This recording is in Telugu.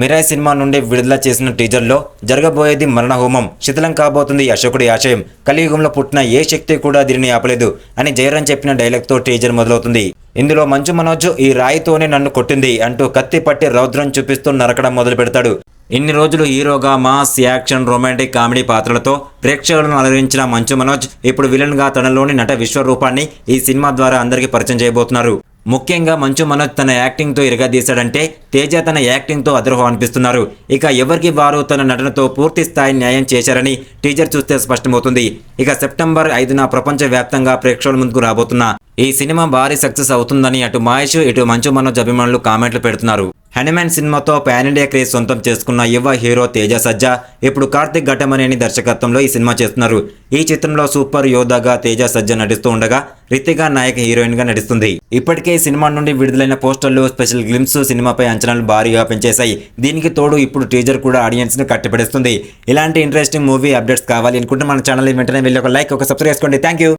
మిరాయ్ సినిమా నుండి విడుదల చేసిన టీజర్లో జరగబోయేది మరణ హోమం శిథిలం కాబోతుంది అశోకుడి ఆశయం. కలియుగంలో పుట్టిన ఏ శక్తి కూడా దీనిని ఆపలేదు అని జయరాం చెప్పిన డైలాగ్తో టీజర్ మొదలవుతుంది. ఇందులో మంచు మనోజ్ ఈ రాయితోనే నన్ను కొట్టింది అంటూ కత్తి పట్టి రౌద్రం చూపిస్తూ నరకడం మొదలు పెడతాడు. ఇన్ని రోజులు హీరోగా మాస్ యాక్షన్ రొమాంటిక్ కామెడీ పాత్రలతో ప్రేక్షకులను అలరించిన మంచు మనోజ్ ఇప్పుడు విలన్గా తనలోని నట విశ్వరూపాన్ని ఈ సినిమా ద్వారా అందరికీ పరిచయం చేయబోతున్నారు. ముఖ్యంగా మంచు మనోజ్ తన యాక్టింగ్తో ఇరగదీశాడంటే తేజ తన యాక్టింగ్తో అదృహం అనిపిస్తున్నారు ఇక ఎవరికి వారు తన నటనతో పూర్తి స్థాయి న్యాయం చేశారని టీజర్ చూస్తే స్పష్టమవుతుంది. ఇక సెప్టెంబర్ ఐదున ప్రపంచవ్యాప్తంగా ప్రేక్షకుల ముందుకు రాబోతున్న ఈ సినిమా భారీ సక్సెస్ అవుతుందని అటు మహేష్ ఇటు మంచు మనోజ్ అభిమానులు కామెంట్లు పెడుతున్నారు. హనుమాన్ సినిమాతో పాన్ ఇండియా క్రేజ్ సొంతం చేసుకున్న యువ హీరో తేజ సజ్జా ఇప్పుడు కార్తిక్ ఘటమనేని దర్శకత్వంలో ఈ సినిమా చేస్తున్నారు. ఈ చిత్రంలో సూపర్ యోధాగా తేజ సజ్జా నటిస్తూ ఉండగా రితికా నాయక్ హీరోయిన్గా నటిస్తుంది. ఇప్పటికే ఈ సినిమా నుండి విడుదలైన పోస్టర్లు స్పెషల్ గ్లిమ్స్ సినిమాపై అంచనాలు భారీగా పెంచేశాయి. దీనికి తోడు ఇప్పుడు టీజర్ కూడా ఆడియన్స్ని కట్టిపడేస్తుంది. ఇలాంటి ఇంట్రెస్టింగ్ మూవీ అప్డేట్స్ కావాలి అనుకుంటే మన ఛానల్ వెంటనే వెళ్ళి ఒక లైక్ ఒక సబ్స్క్రైబ్ చేసుకోండి. Thank you